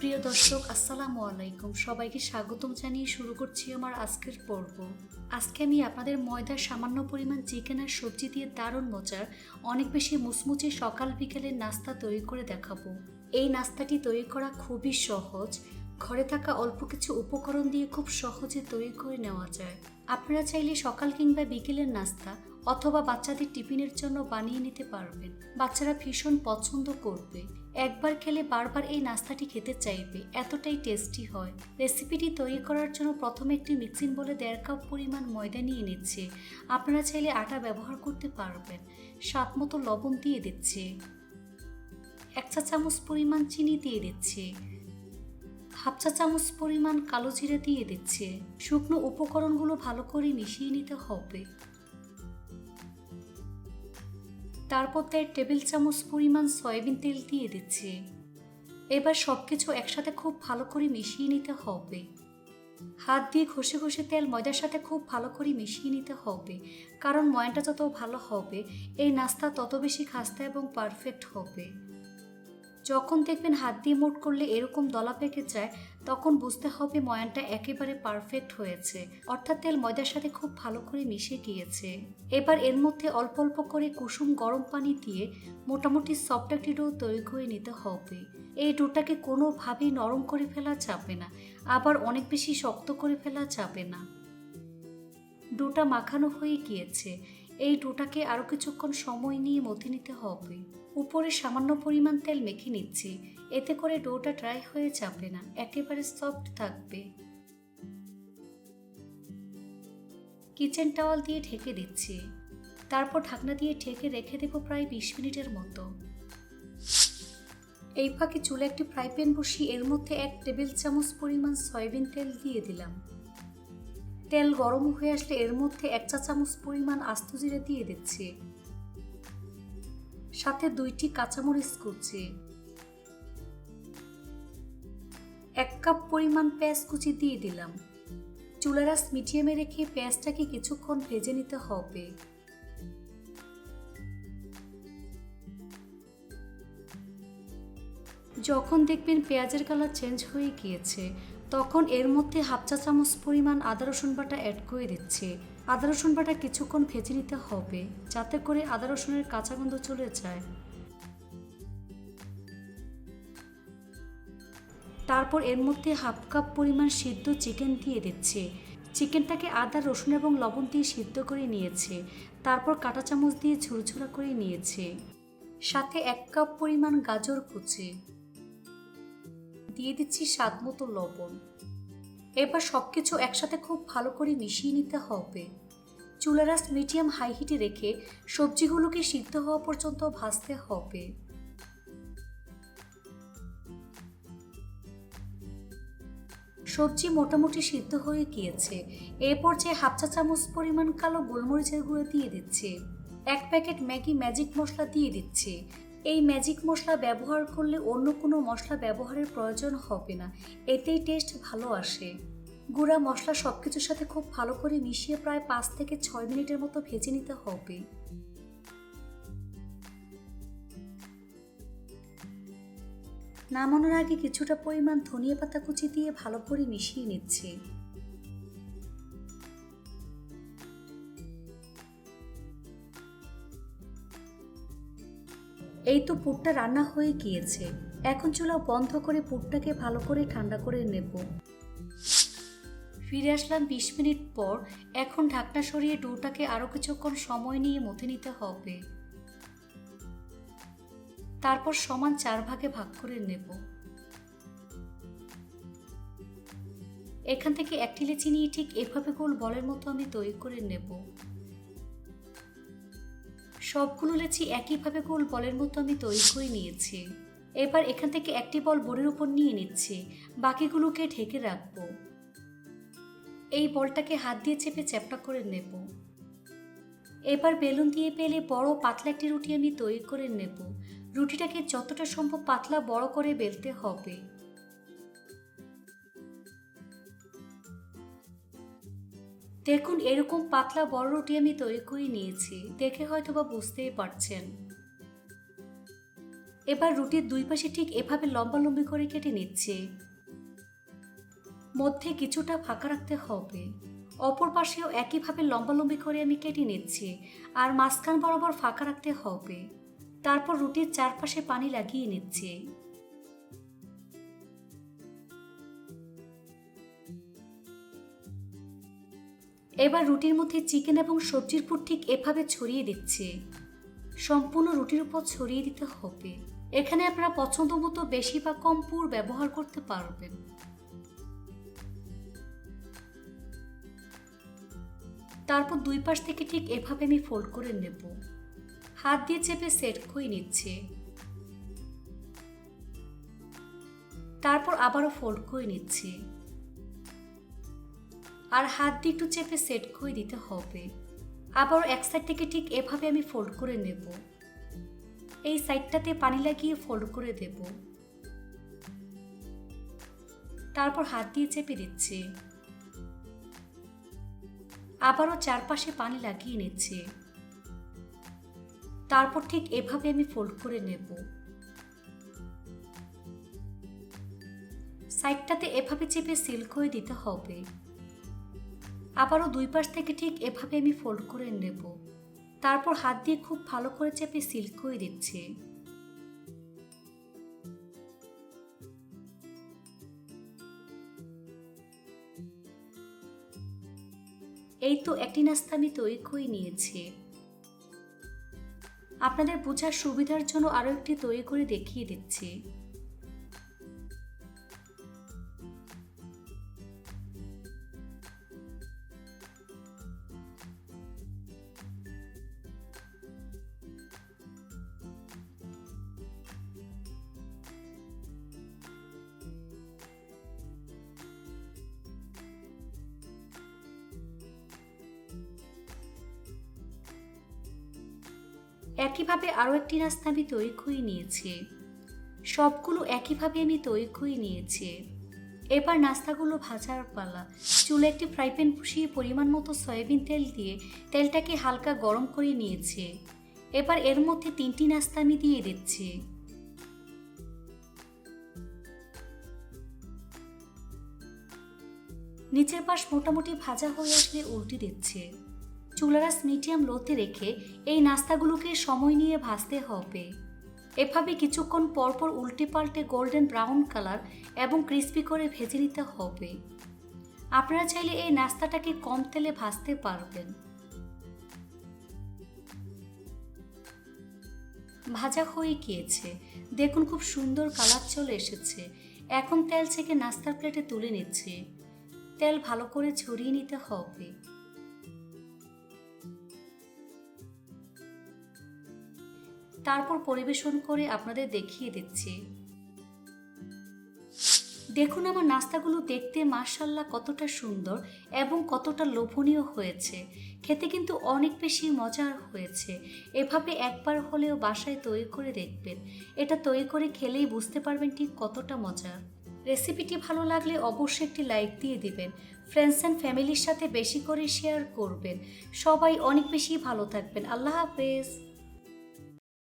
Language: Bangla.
প্রিয় দর্শক, আসসালামু আলাইকুম। সবাইকে স্বাগতম জানিয়ে শুরু করছি আমার আজকের পর্ব। আজকে আমি আপনাদের ময়দার সামান্য পরিমাণ চিকেন আর সবজি দিয়ে দারুণ মজার, অনেক বেশি মুচমুচে সকাল বিকেলের নাস্তা তৈরি করে দেখাবো। এই নাস্তাটি তৈরি করা খুবই সহজ। ঘরে থাকা অল্প কিছু উপকরণ দিয়ে খুব সহজে তৈরি করে নেওয়া যায়। আপনারা চাইলে সকাল কিংবা বিকেলের নাস্তা অথবা বাচ্চাদের টিফিনের জন্য বানিয়ে নিতে পারবেন। বাচ্চারা ভীষণ পছন্দ করবে। একবার খেলে বারবার এই নাস্তাটি খেতে চাইবে। এতটাই টেস্টি হয়। রেসিপিটি তৈরি করার জন্য প্রথমে একটি মিক্সিং বলে দেড় কাপ পরিমাণ ময়দা নিয়ে নিচ্ছে। আপনারা চাইলে আটা ব্যবহার করতে পারবেন। স্বাদ মতো লবণ দিয়ে দিচ্ছে। এক চা চামচ পরিমাণ চিনি দিয়ে দিচ্ছে। হাফ চা চামচ পরিমাণ কালো জিরে দিয়ে দিচ্ছে। শুকনো উপকরণগুলো ভালো করে মিশিয়ে নিতে হবে। তারপর দেড় টেবিল চামচ পরিমাণ সয়াবিন তেল দিয়ে দিচ্ছে। এবার সব কিছু একসাথে খুব ভালো করে মিশিয়ে নিতে হবে। হাত দিয়ে ঘষে ঘষে তেল ময়দার সাথে খুব ভালো করে মিশিয়ে নিতে হবে। কারণ ময়নটা যত ভালো হবে, এই নাস্তা তত বেশি খাস্তা এবং পারফেক্ট হবে। যখন দেখবেন হাত দিয়ে মোট করলে এরকম দলা পেকে যায় তখন বুঝতে হবে ময়ানটা একেবারে পারফেক্ট হয়েছে। অর্থাৎ তেল ময়দার সাথে খুব ভালো করে মিশে গিয়েছে। এবার এর মধ্যে অল্প অল্প করে কুসুম গরম পানি দিয়ে মোটামুটি সফট একটি ডো তৈরি করে নিতে হবে। এই ডোটাকে কোনোভাবেই নরম করে ফেলা যাবে না, আবার অনেক বেশি শক্ত করে ফেলা যাবে না। ডোটা মাখানো হয়ে গিয়েছে। এই ডোটাকে আরও কিছুক্ষণ সময় নিয়ে মথে নিতে হবে। উপরে সামান্য পরিমাণ তেল মেখে নিচ্ছি। এতে করে ডোটা ড্রাই হয়ে যাবে না। একেবারে সফট থাকবে। কিচেন টাওয়াল দিয়ে ঢেকে দিচ্ছি। তারপর ঢাকনা দিয়ে ঢেকে রেখে দেবো প্রায় বিশ মিনিটের মতো। এই ফাঁকে চুলে একটি ফ্রাই প্যান বসিয়ে এর মধ্যে এক টেবিল চামচ পরিমাণ সয়াবিন তেল দিয়ে দিলাম। তেল গরম হয়ে আসলে এর মধ্যে এক চা চামচ পরিমাণ আস্ত জিরে দিয়ে দিচ্ছি। সাথে দুইটি কাঁচামরিচ কুচি। এক কাপ পরিমাণ পেঁয়াজ কুচি দিয়ে দিলাম। চুলার আঁচ মিডিয়ামে রেখে পেঁয়াজটাকে কিছুক্ষণ ভেজে নিতে হবে। যখন দেখবেন পেঁয়াজের কালার চেঞ্জ হয়ে গিয়েছে তখন এর মধ্যে হাফ চা চামচ পরিমাণ আদা রসুন বাটা অ্যাড করে দিচ্ছে। আদা রসুন বাটা কিছুক্ষণ ভেজে নিতে হবে, যাতে করে আদা রসুনের কাঁচা গন্ধ চলে যায়। তারপর এর মধ্যে হাফ কাপ পরিমাণ সিদ্ধ চিকেন দিয়ে দিচ্ছে। চিকেনটাকে আদা, রসুন এবং লবণ দিয়ে সিদ্ধ করে নিয়েছে। তারপর কাঁটা চামচ দিয়ে ঝুরঝুরা করে নিয়েছে। সাথে এক কাপ পরিমাণ গাজর কুচি। দিয়ে দিচ্ছি স্বাদ মতো লবণ। এবার সব কিছু একসাথে খুব ভালো করে মিশিয়ে নিতে হবে। চুলারাস মিডিয়াম হাই হিটে রেখে সবজিগুলোকে সিদ্ধ হওয়া পর্যন্ত ভাজতে হবে। সবজি মোটামুটি সিদ্ধ হয়ে গিয়েছে। এ পর্যায়ে হাফ চা চামচ পরিমাণ কালো গোলমরিচের গুঁড়ো দিয়ে দিচ্ছে। এক প্যাকেট ম্যাগি ম্যাজিক মশলা দিয়ে দিচ্ছে। এই ম্যাজিক মশলা ব্যবহার করলে অন্য কোনো মশলা ব্যবহারের প্রয়োজন হবে না। এতেই টেস্ট ভালো আসে। গুঁড়া মশলা সব কিছুর সাথে খুব ভালো করে মিশিয়ে প্রায় পাঁচ থেকে ছয় মিনিটের মতো ভেজে নিতে হবে। নামানোর আগে কিছুটা পরিমাণ ধনিয়া পাতা কুচি দিয়ে ভালো করে মিশিয়ে নিচ্ছি। এই তো পুরটা রান্না হয়ে গিয়েছে। এখন চুলা বন্ধ করে পুরটাকে ভালো করে ঠান্ডা করে নেব। ফিরে আসলাম বিশ মিনিট পর। এখন ঢাকনা সরিয়ে ডোটাকে আরও কিছুক্ষণ সময় নিয়ে মথে নিতে হবে। তারপর সমান চার ভাগে ভাগ করে নেব। এখান থেকে একটি লেচি নিয়ে ঠিক এভাবে গোল বলের মতো আমি তৈরি করে নেব। সবগুলো লেচি একইভাবে গোল বলের মতো আমি তৈরি করে নিয়েছি। এবার এখান থেকে একটি বল বোর্ডের উপর নিয়ে নিচ্ছি। বাকিগুলোকে ঢেকে রাখব। এই বলটাকে হাত দিয়ে চেপে চ্যাপটা করে নেব। এবার বেলুন দিয়ে পেলে বড় পাতলা একটি রুটি আমি তৈরি করে নেব। রুটিটাকে যতটা সম্ভব পাতলা বড় করে বেলতে হবে। দেখুন, এরকম পাতলা বড় রুটি আমি তৈরি করে নিয়েছি। দেখে হয়তো বা বুঝতেই পারছেন। এবার রুটির দুই পাশে ঠিক এভাবে লম্বালম্বি করে কেটে নিচ্ছে। মধ্যে কিছুটা ফাঁকা রাখতে হবে। অপর পাশেও একইভাবে লম্বালম্বি করে আমি কেটে নিচ্ছি আর মাঝখান বরাবর ফাঁকা রাখতে হবে। তারপর রুটির চারপাশে পানি লাগিয়ে নিচ্ছি। এবার রুটির মধ্যে চিকেন এবং সবজির পুর ঠিক এভাবে ছড়িয়ে দিচ্ছে। সম্পূর্ণ রুটির উপর ছড়িয়ে দিতে হবে। এখানে আপনারা পছন্দ মতো বেশি বা কম পুর ব্যবহার করতে পারবেন। তারপর দুই পাশ থেকে ঠিক এভাবে আমি ফোল্ড করে নেব। হাত দিয়ে চেপে সেট করে নিচ্ছে। তারপর আবারও ফোল্ড করে নিচ্ছি। আর হাত দিয়ে একটু চেপে সেট করে দিতে হবে। আবারও এক সাইড থেকে ঠিক এভাবে আমি ফোল্ড করে নেব। এই সাইডটাতে পানি লাগিয়ে ফোল্ড করে দেব। তারপর হাত দিয়ে চেপে দিচ্ছি। আবারও চারপাশে পানি লাগিয়ে নিচ্ছে। তারপর ঠিক এভাবে আমি ফোল্ড করে নেব। সাইডটাতে এভাবে চেপে সিল করে দিতে হবে। আবারও দুই পাশ থেকে ঠিক এভাবে আমি ফোল্ড করে নেব। তারপর হাত দিয়ে খুব ভালো করে চেপে সিল করে দিচ্ছে। এই তো একটি নাস্তা আমি তৈরি করে নিয়েছি। আপনাদের বোঝার সুবিধার জন্য আরও একটি তৈরি করে দেখিয়ে দিচ্ছি। একইভাবে আরও একটি নাস্তা আমি তৈরি করে নিয়েছি। সবগুলো একইভাবে আমি তৈরি করে নিয়েছি। এবার নাস্তাগুলো ভাজার পালা। চুলে একটি ফ্রাই প্যান বসিয়ে পরিমাণ মতো সয়াবিন তেল দিয়ে তেলটাকে হালকা গরম করে নিয়েছে। এবার এর মধ্যে তিনটি নাস্তা আমি দিয়ে দিচ্ছি। নিচের পাশ মোটামুটি ভাজা হয়ে আসলে উল্টে দিচ্ছে। চুলারাস মিডিয়াম লোতে রেখে এই নাস্তাগুলোকে সময় নিয়ে ভাজতে হবে। এভাবে কিছুক্ষণ পরপর উল্টে পাল্টে গোল্ডেন ব্রাউন কালার এবং ক্রিস্পি করে ভেজে নিতে হবে। আপনারা চাইলে এই নাস্তাটাকে কম তেলে ভাজতে পারবেন। ভাজা হয়ে গিয়েছে। দেখুন খুব সুন্দর কালার চলে এসেছে। এখন তেল থেকে নাস্তার প্লেটে তুলে নিচ্ছে। তেল ভালো করে ছড়িয়ে নিতে হবে। তারপর পরিবেশন করে আপনাদের দেখিয়ে দিচ্ছি। দেখুন আমার নাস্তাগুলো দেখতে মার্শাল্লাহ কতটা সুন্দর এবং কতটা লোভনীয় হয়েছে। খেতে কিন্তু অনেক বেশি মজার হয়েছে। এভাবে একবার হলেও বাসায় তৈরি করে দেখবেন। এটা তৈরি করে খেলেই বুঝতে পারবেন ঠিক কতটা মজার রেসিপিটি ভালো লাগলে অবশ্যই একটি লাইক দিয়ে দিবেন। ফ্রেন্ডস অ্যান্ড ফ্যামিলির সাথে বেশি করে শেয়ার করবেন। সবাই অনেক বেশি ভালো থাকবেন। আল্লাহ হাফেজ।